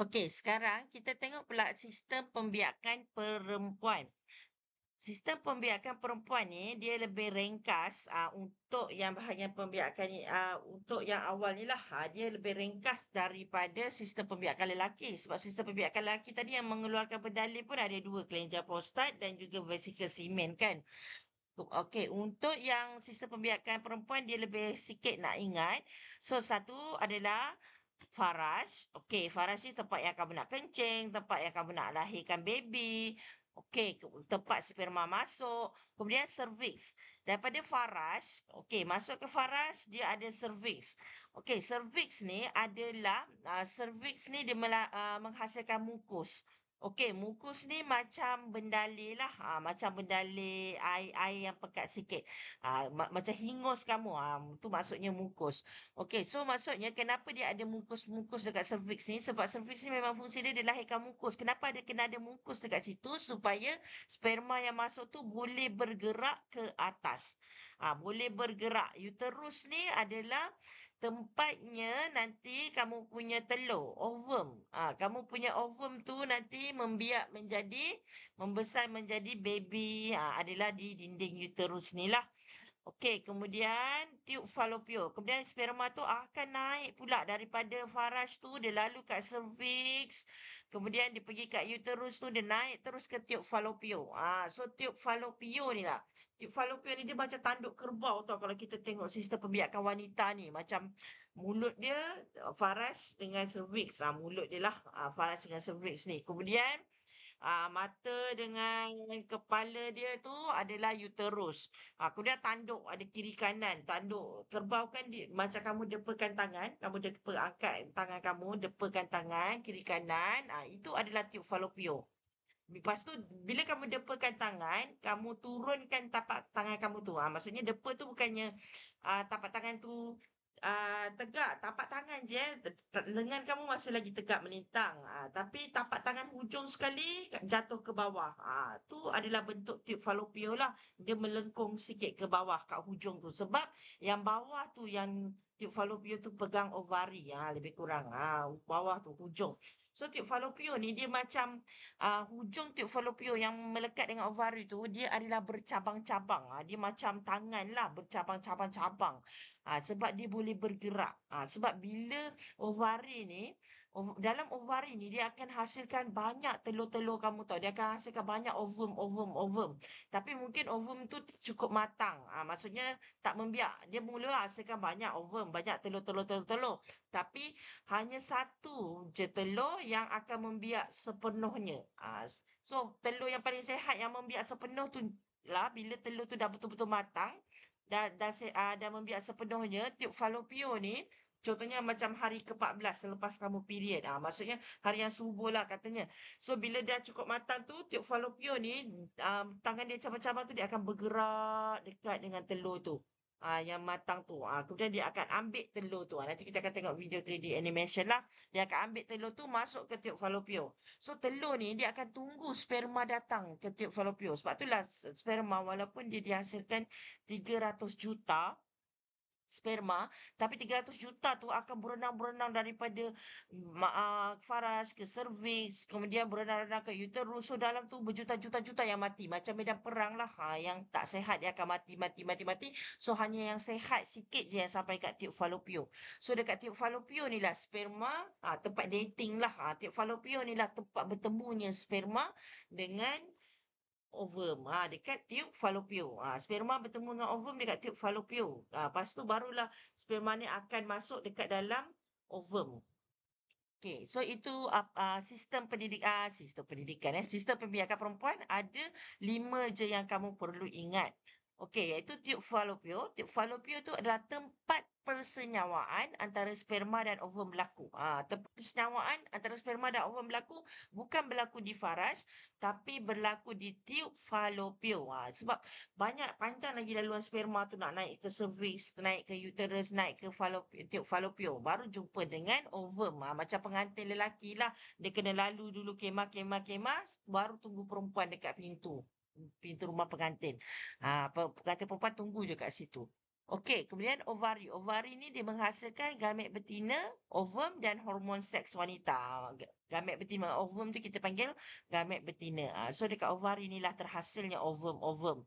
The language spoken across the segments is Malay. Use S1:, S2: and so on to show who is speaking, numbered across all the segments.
S1: Okey, sekarang kita tengok pula sistem pembiakan perempuan. Sistem pembiakan perempuan ni dia lebih ringkas uh, untuk yang bahagian pembiakan ni uh, untuk yang awal ni lah uh, dia lebih ringkas daripada sistem pembiakan lelaki sebab sistem pembiakan lelaki tadi yang mengeluarkan berdalil pun ada dua kelenjar prostat dan juga vesikel semen kan. Okey, untuk yang sistem pembiakan perempuan dia lebih sikit nak ingat. So satu adalah Faraj. Okey, Faraj ni tempat yang kamu nak kencing, tempat yang kamu nak lahirkan baby. Okey, tempat sperma masuk. Kemudian cervix. Daripada Faraj, okey, masuk ke Faraj, dia ada cervix. Okey, cervix ni adalah, uh, cervix ni dia uh, menghasilkan mukus. Okey, mukus ni macam bendali lah. Ha, macam bendali air-air yang pekat sikit. Ha, ma- macam hingus kamu. Ha, tu maksudnya mukus. Okey, so maksudnya kenapa dia ada mukus-mukus dekat cervix ni? Sebab cervix ni memang fungsi dia, dia lahirkan mukus. Kenapa ada kena ada mukus dekat situ? Supaya sperma yang masuk tu boleh bergerak ke atas. Ha, boleh bergerak. Uterus ni adalah tempatnya nanti kamu punya telur, ovum. Ha, kamu punya ovum tu nanti membiak menjadi, membesar menjadi baby. Ha, adalah di dinding uterus ni lah. Okey, kemudian tube falopio. Kemudian sperma tu akan naik pula daripada faraj tu, dia lalu kat cervix. Kemudian dia pergi kat uterus tu, dia naik terus ke tube falopio. Ah, so tube falopio ni lah. Tube falopio ni dia macam tanduk kerbau tau kalau kita tengok sistem pembiakan wanita ni. Macam mulut dia faraj dengan cervix. Ah, mulut dia lah ah, faraj dengan cervix ni. Kemudian uh, mata dengan kepala dia tu adalah uterus. Uh, kemudian tanduk ada kiri kanan. Tanduk kerbau kan di, macam kamu depakan tangan. Kamu depa angkat tangan kamu. Depakan tangan kiri kanan. Uh, itu adalah tube falopio. Lepas tu, bila kamu depakan tangan, kamu turunkan tapak tangan kamu tu. Ha, maksudnya, depa tu bukannya uh, tapak tangan tu uh, tegak. Tapak tangan je lengan kamu masih lagi tegak melintang uh, tapi tapak tangan hujung sekali jatuh ke bawah. Uh, tu adalah bentuk tube falopio lah. Dia melengkung sikit ke bawah kat hujung tu. Sebab yang bawah tu yang tube falopio tu pegang ovari. Uh, lebih kurang. Uh, bawah tu hujung So tube falopio ni dia macam uh, hujung tube falopio yang melekat dengan ovari tu dia adalah bercabang-cabang. Uh, dia macam tangan lah bercabang-cabang-cabang. Uh, sebab dia boleh bergerak. Uh, sebab bila ovari ni dalam ovari ni dia akan hasilkan banyak telur-telur kamu tahu. Dia akan hasilkan banyak ovum, ovum, ovum. Tapi mungkin ovum tu cukup matang. Ha, maksudnya tak membiak. Dia mula hasilkan banyak ovum, banyak telur-telur, telur-telur. Tapi hanya satu je telur yang akan membiak sepenuhnya. Ha, so telur yang paling sehat yang membiak sepenuh tu lah bila telur tu dah betul-betul matang dan dan, uh, dan membiak sepenuhnya tube falopio ni Contohnya macam hari ke-14 selepas kamu period. Ah, maksudnya hari yang subuh lah katanya. So bila dia cukup matang tu, tiup falopio ni, um, tangan dia cabang-cabang tu dia akan bergerak dekat dengan telur tu. Ah, yang matang tu. Ah, kemudian dia akan ambil telur tu. Ah, nanti kita akan tengok video 3D animation lah. Dia akan ambil telur tu masuk ke tiup falopio. So telur ni dia akan tunggu sperma datang ke tiup falopio. Sebab itulah sperma walaupun dia dihasilkan 300 juta sperma tapi 300 juta tu akan berenang-berenang daripada uh, faraj ke cervix kemudian berenang-renang ke uterus. So dalam tu berjuta-juta-juta yang mati. Macam medan perang lah. Ha, yang tak sehat dia akan mati mati mati mati. So hanya yang sehat sikit je yang sampai kat tube falopio so dekat tube falopio ni lah sperma ha, tempat dating lah. Ha, tube falopio ni lah tempat bertemunya sperma dengan ovum. Ha, dekat tube falopio. Ha, sperma bertemu dengan ovum dekat tube falopio. Ha, lepas tu barulah sperma ni akan masuk dekat dalam ovum. Okay, so itu uh, uh, sistem pendidikan, uh, sistem pendidikan, eh, sistem pembiakan perempuan ada lima je yang kamu perlu ingat. Okey, iaitu tube falopio. Tube falopio tu adalah tempat persenyawaan antara sperma dan ovum berlaku. Ha, tempat persenyawaan antara sperma dan ovum berlaku bukan berlaku di faraj, tapi berlaku di tube falopio. Ha, sebab banyak panjang lagi laluan sperma tu nak naik ke cervix, naik ke uterus, naik ke falopio, tube falopio. Baru jumpa dengan ovum. Ha, macam pengantin lelaki lah. Dia kena lalu dulu kemah-kemah-kemah, baru tunggu perempuan dekat pintu pintu rumah pengantin. Ha, pengantin perempuan tunggu je kat situ. Okey, kemudian ovari. Ovari ni dia menghasilkan gamet betina, ovum dan hormon seks wanita. Ah, gamet betina, ovum tu kita panggil gamet betina. Ah, so dekat ovari ni lah terhasilnya ovum-ovum.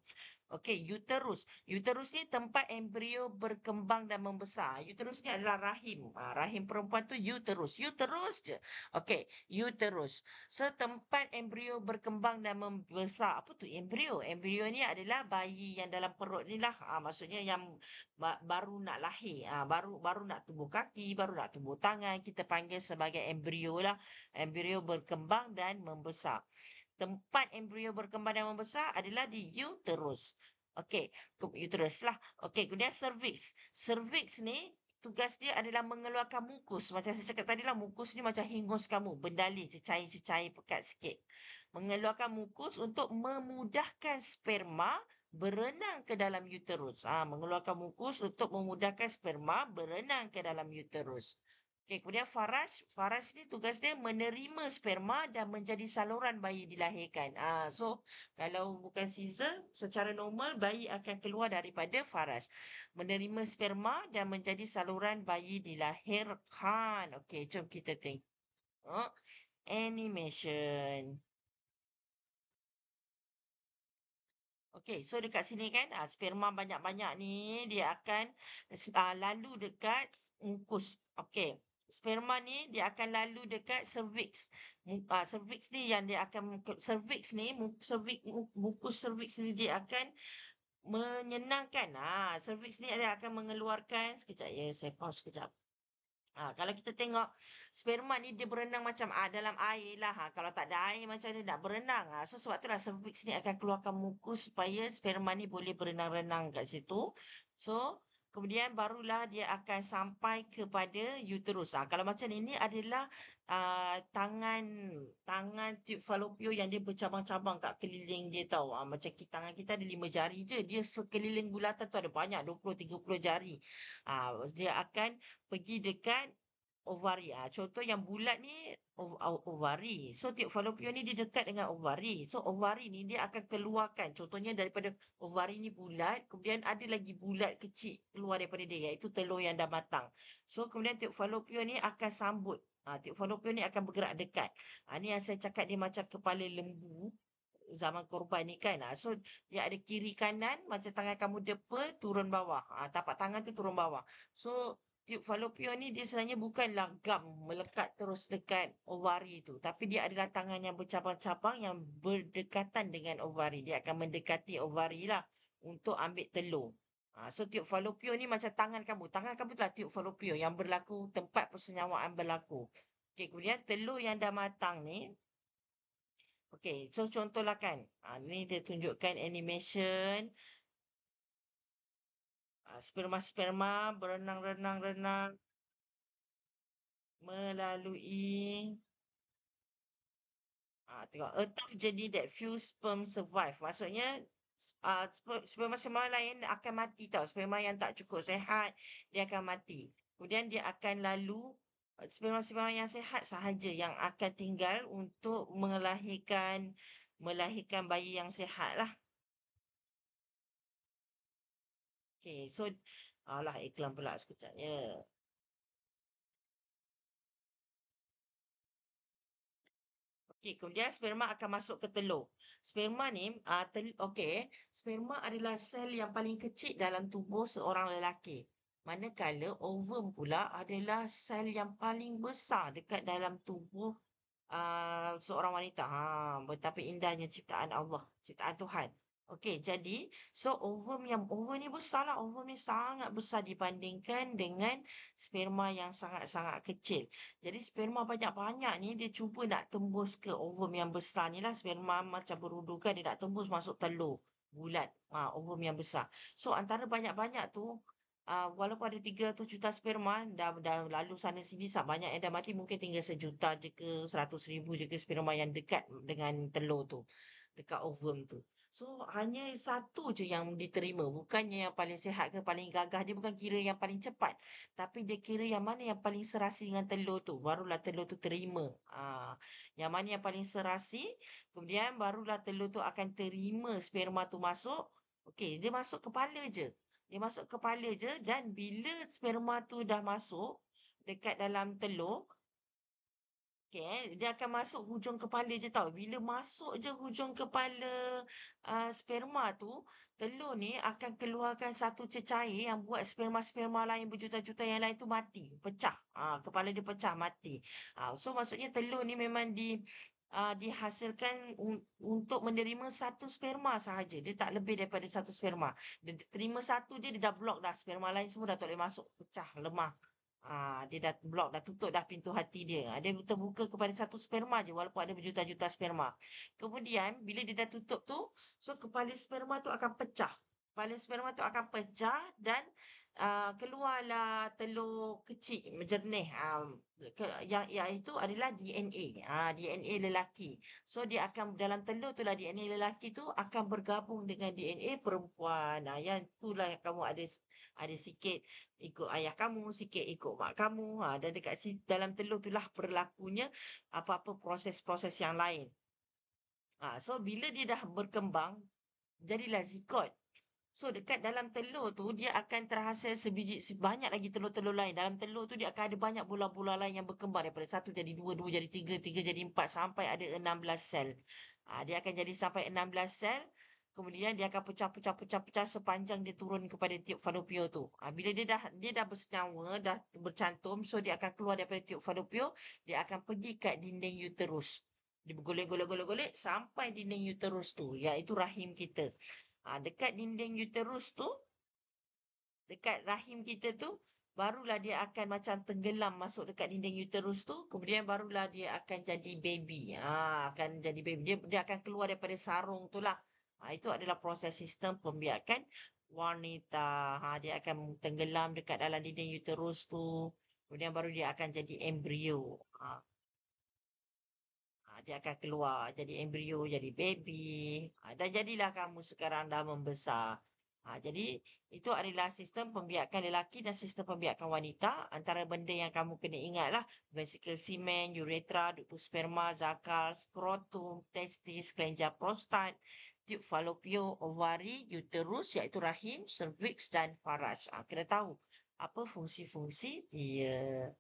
S1: Okey, uterus. Uterus ni tempat embrio berkembang dan membesar. Uterus ni adalah rahim. Ha, rahim perempuan tu uterus. Uterus je. Okey, uterus. So, tempat embrio berkembang dan membesar. Apa tu embrio? Embrio ni adalah bayi yang dalam perut ni lah. Ha, maksudnya yang ba baru nak lahir. Ha, baru baru nak tumbuh kaki, baru nak tumbuh tangan. Kita panggil sebagai embrio lah. Embrio berkembang dan membesar tempat embrio berkembang dan membesar adalah di uterus. Okey, uterus lah. Okey, kemudian cervix. Cervix ni tugas dia adalah mengeluarkan mukus. Macam saya cakap tadi lah, mukus ni macam hingus kamu. Bendali, cecair-cecair pekat sikit. Mengeluarkan mukus untuk memudahkan sperma berenang ke dalam uterus. Ah, ha, mengeluarkan mukus untuk memudahkan sperma berenang ke dalam uterus. Okey, kemudian faraj. Faraj ni tugas dia menerima sperma dan menjadi saluran bayi dilahirkan. Ah, so kalau bukan Caesar, secara normal bayi akan keluar daripada faraj. Menerima sperma dan menjadi saluran bayi dilahirkan. Okey, jom kita tengok. Oh, animation. Okey, so dekat sini kan, ah, sperma banyak-banyak ni dia akan ah, lalu dekat mukus. Okey sperma ni dia akan lalu dekat cervix. Uh, cervix ni yang dia akan cervix ni cervix mukus cervix ni dia akan menyenangkan. Ha, cervix ni dia akan mengeluarkan sekejap ya saya pause sekejap. Ha, kalau kita tengok sperma ni dia berenang macam ah, dalam air lah. Ha, kalau tak ada air macam ni nak berenang. Ha, so sebab itulah cervix ni akan keluarkan mukus supaya sperma ni boleh berenang-renang kat situ. So kemudian barulah dia akan sampai kepada uterus. Ha, kalau macam ini adalah uh, tangan tangan tube falopio yang dia bercabang-cabang kat keliling dia tahu. Ha, macam kita, tangan kita ada lima jari je. Dia sekeliling bulatan tu ada banyak 20-30 jari. Ha, dia akan pergi dekat ovari. Ah, contoh yang bulat ni ov ovari. So tiap fallopian ni dia dekat dengan ovari. So ovari ni dia akan keluarkan contohnya daripada ovari ni bulat, kemudian ada lagi bulat kecil keluar daripada dia iaitu telur yang dah matang. So kemudian tiap fallopian ni akan sambut. Ah, tiap fallopian ni akan bergerak dekat. Ah, ni yang saya cakap dia macam kepala lembu zaman korban ni kan. So dia ada kiri kanan macam tangan kamu depa turun bawah. Ah, tapak tangan tu turun bawah. So tube fallopian ni dia sebenarnya bukanlah gam melekat terus dekat ovari tu. Tapi dia adalah tangan yang bercabang-cabang yang berdekatan dengan ovari. Dia akan mendekati ovari lah untuk ambil telur. Ha, so tube fallopian ni macam tangan kamu. Tangan kamu tu lah tube fallopian yang berlaku tempat persenyawaan berlaku. Okay, kemudian telur yang dah matang ni. Okay, so contohlah kan. Ha, ni dia tunjukkan animation. Ah, sperma-sperma berenang-renang-renang. Melalui ah tengok tough journey that few sperm survive. Maksudnya ah sperma-sperma lain akan mati tau. Sperma yang tak cukup sehat dia akan mati. Kemudian dia akan lalu sperma-sperma yang sehat sahaja yang akan tinggal untuk melahirkan melahirkan bayi yang sehat lah Okay, so alah iklan pula sekejap ya. Okey, kemudian sperma akan masuk ke telur. Sperma ni, uh, tel okey, sperma adalah sel yang paling kecil dalam tubuh seorang lelaki. Manakala ovum pula adalah sel yang paling besar dekat dalam tubuh uh, seorang wanita. Ha, betapa indahnya ciptaan Allah, ciptaan Tuhan. Okey, jadi so ovum yang ovum ni besarlah. Ovum ni sangat besar dibandingkan dengan sperma yang sangat-sangat kecil. Jadi sperma banyak-banyak ni dia cuba nak tembus ke ovum yang besar ni lah. Sperma macam berudukan dia nak tembus masuk telur bulat. Ha, ovum yang besar. So antara banyak-banyak tu uh, walaupun ada 300 juta sperma dah, dah lalu sana sini banyak yang dah mati mungkin tinggal sejuta je ke 100 ribu je ke sperma yang dekat dengan telur tu. Dekat ovum tu. So hanya satu je yang diterima. Bukannya yang paling sihat ke paling gagah. Dia bukan kira yang paling cepat. Tapi dia kira yang mana yang paling serasi dengan telur tu. Barulah telur tu terima. Ha. Yang mana yang paling serasi. Kemudian barulah telur tu akan terima sperma tu masuk. Okey, dia masuk kepala je. Dia masuk kepala je dan bila sperma tu dah masuk dekat dalam telur, Okay, eh, dia akan masuk hujung kepala je tau. Bila masuk je hujung kepala uh, sperma tu, telur ni akan keluarkan satu cecair yang buat sperma-sperma lain berjuta-juta yang lain tu mati, pecah. Uh, kepala dia pecah, mati. Uh, so maksudnya telur ni memang di uh, dihasilkan un- untuk menerima satu sperma sahaja. Dia tak lebih daripada satu sperma. Dia terima satu je, dia dah block dah. Sperma lain semua dah tak boleh masuk, pecah, lemah. Ha, dia dah block, dah tutup dah pintu hati dia. Ha, dia terbuka kepada satu sperma je walaupun ada berjuta-juta sperma. Kemudian bila dia dah tutup tu, so kepala sperma tu akan pecah. Kepala sperma tu akan pecah dan uh, keluarlah telur kecil jernih. Um, ke, yang itu adalah DNA uh, DNA lelaki. So dia akan dalam telur tu lah DNA lelaki tu akan bergabung dengan DNA perempuan. Uh, yang itulah yang kamu ada ada sikit ikut ayah kamu sikit ikut mak kamu. Uh, dan dekat si dalam telur tu lah berlakunya apa-apa proses-proses yang lain. Uh, so bila dia dah berkembang jadilah zigot So dekat dalam telur tu dia akan terhasil sebiji sebanyak lagi telur-telur lain. Dalam telur tu dia akan ada banyak bola-bola lain yang berkembang daripada satu jadi dua, dua jadi tiga, tiga jadi empat sampai ada enam belas sel. Ha, dia akan jadi sampai enam belas sel. Kemudian dia akan pecah-pecah-pecah-pecah sepanjang dia turun kepada tiup falopio tu. Ha, bila dia dah dia dah bersenyawa, dah bercantum, so dia akan keluar daripada tiup falopio, dia akan pergi kat dinding uterus. Dia bergolek-golek-golek-golek sampai dinding uterus tu, iaitu rahim kita. Ha, dekat dinding uterus tu, dekat rahim kita tu, barulah dia akan macam tenggelam masuk dekat dinding uterus tu. Kemudian barulah dia akan jadi baby. Ha, akan jadi baby. Dia, dia akan keluar daripada sarung tu lah. Ha, itu adalah proses sistem pembiakan wanita. Ha, dia akan tenggelam dekat dalam dinding uterus tu. Kemudian baru dia akan jadi embrio. Ha, dia akan keluar jadi embrio, jadi baby. Ha, dan jadilah kamu sekarang dah membesar. Ha, jadi itu adalah sistem pembiakan lelaki dan sistem pembiakan wanita. Antara benda yang kamu kena ingatlah vesicle semen, uretra, ductus sperma, zakal, scrotum, testis, kelenjar prostat, tube falopio, ovari, uterus iaitu rahim, cervix dan faraj. Ha, kena tahu apa fungsi-fungsi dia.